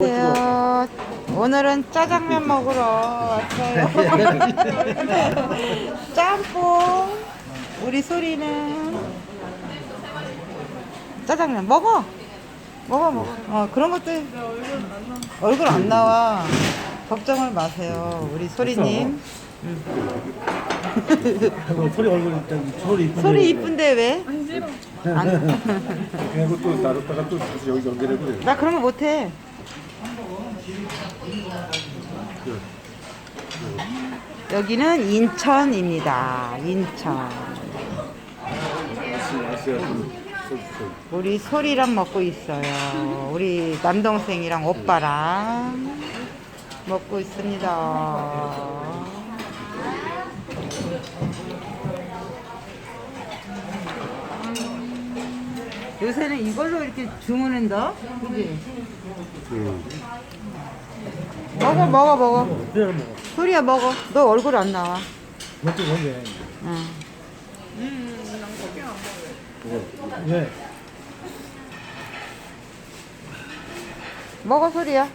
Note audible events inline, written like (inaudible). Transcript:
안녕하세요. 오늘은 짜장면 먹으러 왔어요. (laughs) 짬뽕. 우리 소리는 짜장면 먹어. 먹어 먹어. 어 그런 것들 얼굴 안 나와. 걱정을 마세요. 우리 소리님. 그리고 소리 얼굴 일단 소리 이쁜데 소리 이쁜데 왜? 그리고 또 나눴다가 또 다시 여기 연결해고 그래. 나 그런 거 못해. 여기는 인천입니다. 인천. 우리 소리랑 먹고 있어요. 우리 남동생이랑 오빠랑 먹고 있습니다. 요새는 이걸로 이렇게 주문한다? 그지? 먹어, 먹어, 먹어. 그래 먹어 소리야, 먹어. 너 얼굴 안 나와. 먹기 뭔데 응. 왜? 먹어, 소리야.